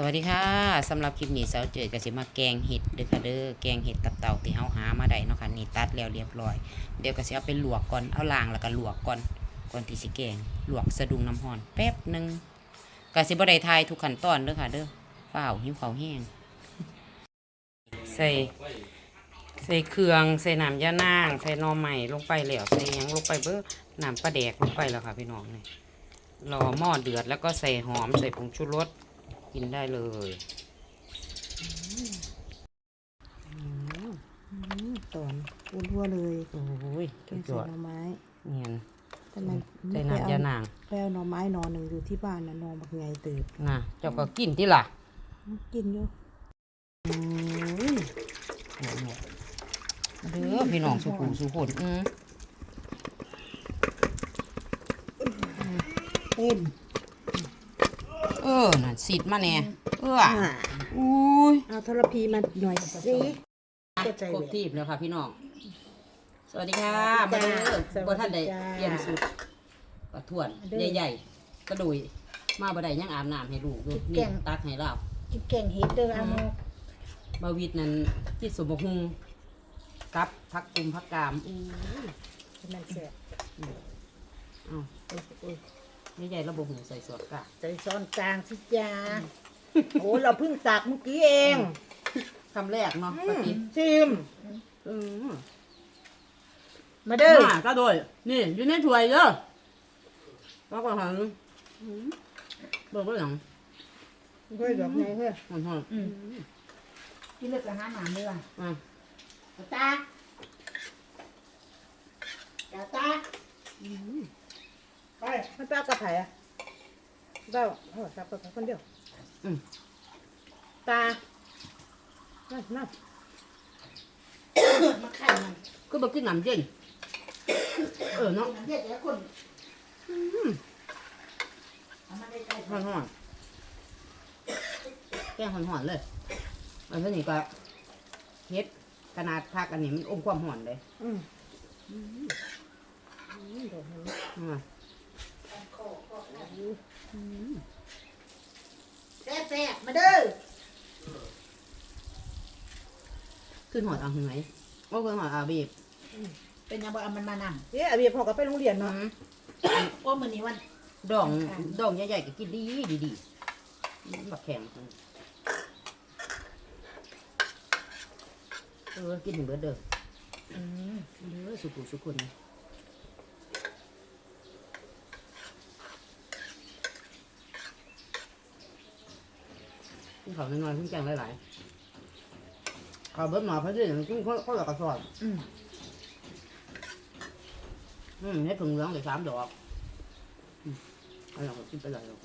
สวัสดีค่ะสำหรับคลิปนี้สาวเจอก็สิมาแกงเห็ดเด้อค่ะเด้อแกงเห็ดตับเต่าที่เฮาหามาได้เนาะค่ะนี่ตัดแล้วเรียบร้อยเดี๋ยวก็สิเอาไปลวกก่อนเอาล้างแล้วก็ลวกก่อนก่อนที่สิแกงลวกสะดุ้งน้ำร้อนแป๊บหนึ่งก็สิบ่ได้ทายทุกขั้นตอนเด้อค่ะเด้อฝ้าวหิวข้าแห้งใส่ใส่เครื่องใส่น้ำยานางใส่น่อไม้ลงไปแล้วใส่ยังลงไปเบ้อน้ำปลาแดกลงไปแล้วค่ะพี่น้องนี่รอหม้อเดือดแล้วก็ใส่หอมใส่ผงชูรส กินได้เลยตอนอ้วนทั่วเลยโอ้ยแกสุงดยใส่อดหน่อไม้เนียนทำไมใส่ไม่เคยน้ำเอายานางแปลหน่อไม้หนอหนึ่งอยู่ที่บ้านนะหนอบักไงตื่นนะเจ้าก็กินที่ล่ะ กินอยู่อืมเด้อพี่น้องสุขูสุคนอืมเต้นเออน่ะสิดมาแน่เอออ่าอุ้ยเอาทรพีมาหน่อยสิเข้าใจครบเลยทีบแล้วค่ะพี่น้อง สวัสดีค่ะสวัมาสดีเด้จ้าอสวัสดีบ่ท่านได้จ้าเปลี่ยนสุดกระถ่วนเด้อใหญ่ๆกระดุยมาบ่ได้ยังอาบน้ำให้ลูกอยู่แกนี่งตักให้เรากินแกงเห็ดเด้ออาโมบาวิดนั้นที่สมบกฮุงกับพักกุมพักกามอู้ยมันแซ่บอ้าว โอ้ยโอ้ยใหญ่ๆระบบหูใส่สวดกะใจซ้อนกลางสิจ้าโอ้เราเพิ่งตักเมื่อกี้เองคำแรกเนาะอืปมฏิชิมอืมมาเด้อมาก็โดยนี่อยู่ในถ้วยเด้อแล้วก็หันอืมเบิกไว้หลังเฮ้ยดอกไงเฮ้ยหันหันอืมกินเลือกอาหารหมาเด้ออะตาตาตา ไปมันเป้ากระไผ่อะเป้าเออตาเปิดคนเดียวอืม ตา นั่นนั่นมาไข่มันก็บอกกินน้ำเย็น เออเนาะเด็กแล้วคนอืมเอามาได้ใจหันหันแกงหันหันเลยอันนี้ก็เฮ็ดขนาดพักอันนี้มันอมความหอนเลยอืมอืมเดี๋ยวมันอืม แซ่บแซ่บมาเด้อขึ้นหอดเอาหงายโอ้ขึ้นหอดเอาบีบเป็นยังบ่เอามันมานำเอ๊ะอาเบียพอก็ไปโรงเรียนเนาะโอ้มื้อนี้วัน ดอง ดองใหญ่ๆก็กินดีดีดีบักแข็งเออกินถึงเบิดเด้ออืมเด้อสุกุสุกุน กินข้าวน้อยๆเพิ่งแกงหลายๆข้าวเบิดหมาพระเจ้ากินข้าวข้าวหลักกระสอบอืมอืมให้ผึ่งเหลืองเลยสามดอกอืมเอันนั้นก็กินไปเลยหรอก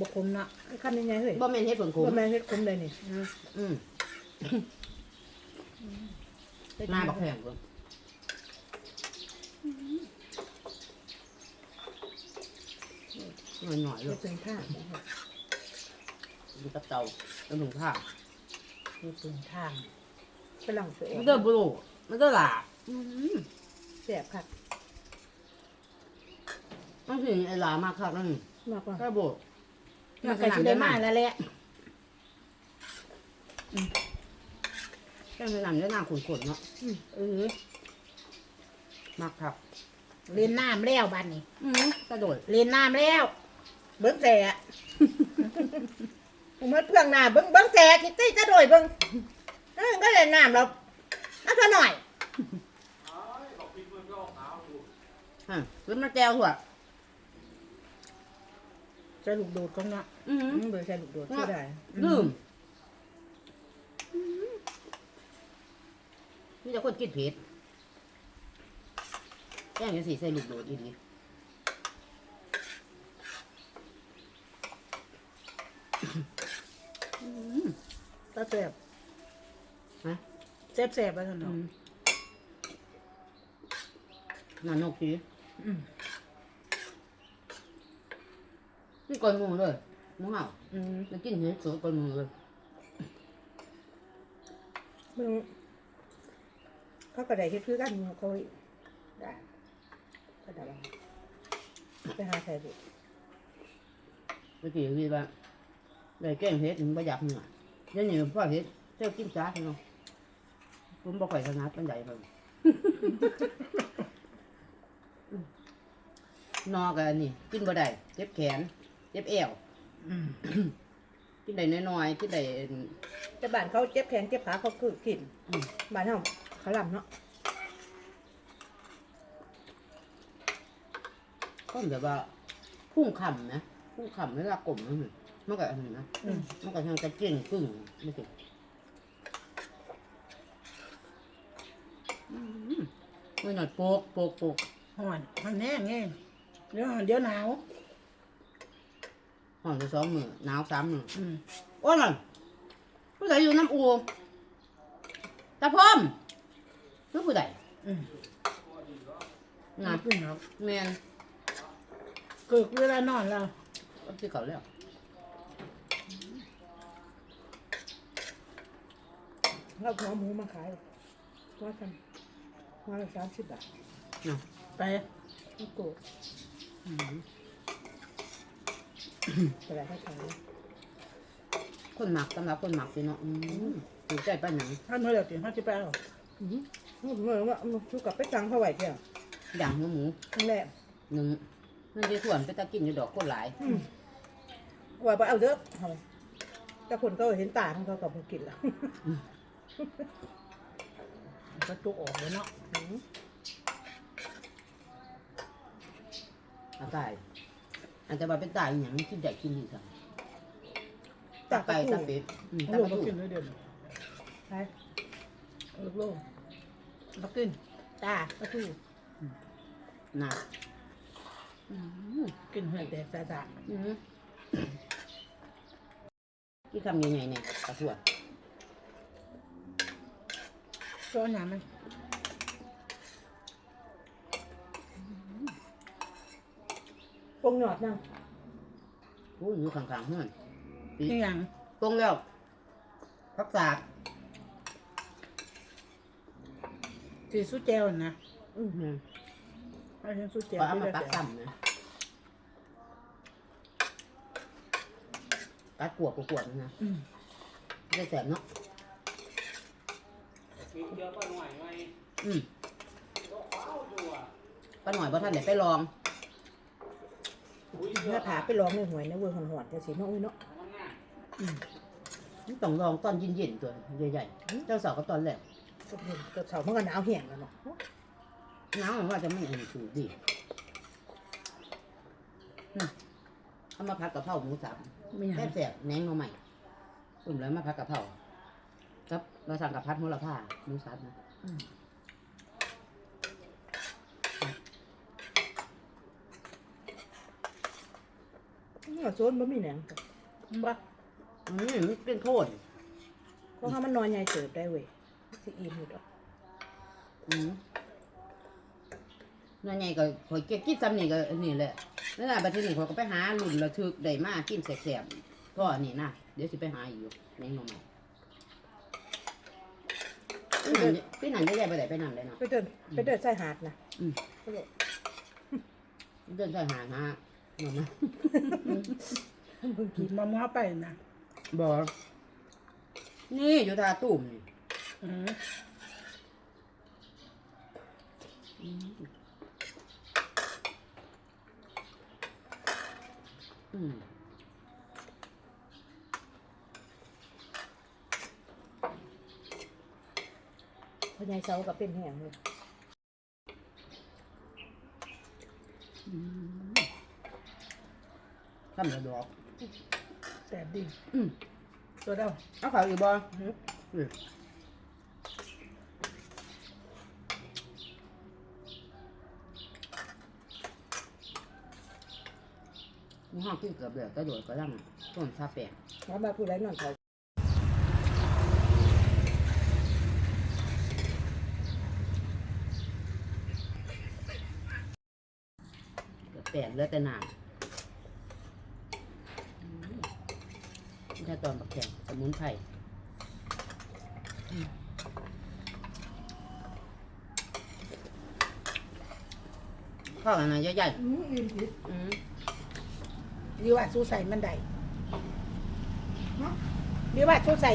บ่คมนะคำยังไงเฮ้ยบ่แม่นเฮ็ดผึ่งคุ้บ่มแม่นเฮ็ดคมเลยนี่นะอืมหน้าบักแพงเพิ่น หน่อยหน่อยๆเลเฮ็ยดเป็นท่าดูกับเตาแล้วถุงผ้าเฮ็ดเป็นทางฝรั่งเศสมันเด้อบุรุมันเด้อหล่าอืมแซ่บคักมันสิไอ้หลามากครับนั่นมากกว่าแค่โบมากกว่าสิได้มาแล้วแหละแค่ไม่นำได้หน้าขุ่นๆเนาะอืมเออมากครับเล่นน้ำแล้วบัดนี้อืมกระโดดเล่นน้ำแล้ว เบิ้งแสะผมมาเพื่องหน้าเบิ้งเบิ้งแสะคิตตี้จะโดยเบิ้งเออก็เล่นน้ำแล้วเอาซะหน่อยฮะแล้วมาแก้วถั่วใส่ลูกโดดของเนาะอืมอืมเบอร์ใส่ลูกโดดก็ได้ลืมนี่จะคนกินเผ็ดแกงยังสีใส่ลูกโดดอีดี ตาแซ่บฮะแซ่บแซ่บไปท่านอืเนาะมนานนกสีอืมนี่ก่อนหมูเลยหมูเห่าอืมมันกินเห็ดสดก่อนหมูเลยเบิ่งเขาก็ได้เฮ็ดคือกันหมู่เขาได้ก็แต่ละไปหาใครดิเมื่อกี้พี่ว่าเลยแกล้งเฮ็ดถึงบ่อยากเหนื่อย เดี๋ยวนี้พ่อเฮ็ดเจ้ากินจ้าเนาะผมบ่ค่อยถนัดปานใดเพิ่นนอกันนี่กินบ่ได้เจ็บแขนเจ็บเอวอืมกินได้น้อยๆกินได้แต่บ้านเขาเจ็บแขนเจ็บขาเขาคือกินอืมบ้านเฮาเขาลำเนาะก็แบบว่าพุ่งคำนะพุ่งคำเวลากลมนั่นน่ะ มันก็อันนั้นนะอืม มันก็ทางกระเจียงกึ่งไม่ใช่อืมไม่หน่อยโปกโปกโปกห่อนมันแน่ไงเดี๋ยวเดี๋ยวหนาวห่อนไปสองมือหนาวสามมืออืมโอ้ยนั่นผู้ใดอยู่น้ำอูตาพร้อมคือผู้ใดอืมงานขึ้นหนาวแมนเกิดเวลานอนแล้วก็ที่เขาแล้ว เราหัวหมูมาขายว่ากันว่าละสามสิบบาทเนาะไปนี่โกอืมแต่ละให้ขายคนหมักสำหรับคนหมักสิเนาะอืมถูกใจป้าหนังถ้าเมื่อไหร่กินข้าวที่ไปเอาอือหือเมื่อว่าทุกกับไปสั่งเขาไว้เที่ยวอย่างหัวหมูนั่นแหละหนึ่งมันจะส่วนไปตะกินอยู่ดอกคนหลายอืมว่าไปเอาเด้อเอาแต่คนก็เห็นตาของเขากับมากินแล้ว กระตุกออกเลยเนาะอืมอาตายอาจจะมาเป็นตายอหย่างนี้กินได้กินดีกันตาตาไก่ไก่ตาตาเป็เป็ดดอืมลูตากปลาก็ทูกินเลยเดี๋ยวนี้ใช่ลูกโลกมากินตาปลาทูน่ะอืมกินเหือดแดดสาดาอืมที่ทำยังไงเนี่ยกระถั่ว ช้อนน้ำมันปงหยอดนั่งโอ้ยอยู่ข้างๆเฮือนนี่ยังตรงแล้วพักษาสีสุเจลนะอืมอืมให้ฉันสุเจลก็เอาที่มาได้ปักแต่ซ้ำนะกัดกวดกวดๆนะอืม ได้แสบเนาะ มีเยอะป้าหน่อยไหมอืมก็เฝ้าอยู่อะป้าหน่อยพ่ท่านไหนไปลอง อุ้ยเยเนื้ออะผาไปลองในหวยนะเว้ยหอนๆจะสีน้องอุ้ยเนาะมันง่ายอืมนี่ต้องลองตอนเย็นๆตัวใหญ่ๆ เจ้าสาวก็ตอนแรกก็เห็นก็เสาเมื่อกันหนาวแห้งแล้วเนาะน้ำว่าจะไม่เห็นสูดีน่ะเอามาพัดกะเพราหมูสับไม่ยังแซ่บแสบแหนงมาใหม่อุ่มแล้วมาพัดกะเพรากับ เราสั่งกับพัดโหระพาหมูสับนะอืมเนี่ยโซนบ่มีแหนงบ้าอันนี้มันเป็นโทษเพราะว่ามันนอนใหญ่เติบได้เว้ยสิอิ่มอยู่ดอกอืมนั่นไงก็ข่อยเก็บกินซ้ำนี่ก็อันนี่แหละนั่นแหละบัดทีนี้ข่อยก็ไปหาหลุ่นระทึกได้มากินแสบๆก็อันนี้นะเดี๋ยวสิไปหาอีกอยู่แหนงมาใหม่ พี่หนันพี่หนันจะแยกไปไหนไปนั่นเลยเนาะไปเดินไปเดินชายหาดนะอืมไปเลยเดินใส่หาหาหน่อยนะเพิ่งกิกินนมะม่วงไปนะบอกนี่อยู่ทาตุ่มนี่อืมอืม พญายเสากับเป็นแห้งเลยทำกระดอกแต่ดีอืมตัวเดาเอาข่าวอยู่บ่อืมมีห้องกินเกือบเดือดกระโดดกระลังต้นชาแปะแล้วมาพูดไรนอนเขา เกือบแปะเหลือแต่หนามนี่ถ้าตอนบักแข็งสมุนไพรพ่อกันนะใหญ่อืมอิ่มผิดๆอืมดีว่าสู้ใส่มันได้ดีว่าสู้ใส่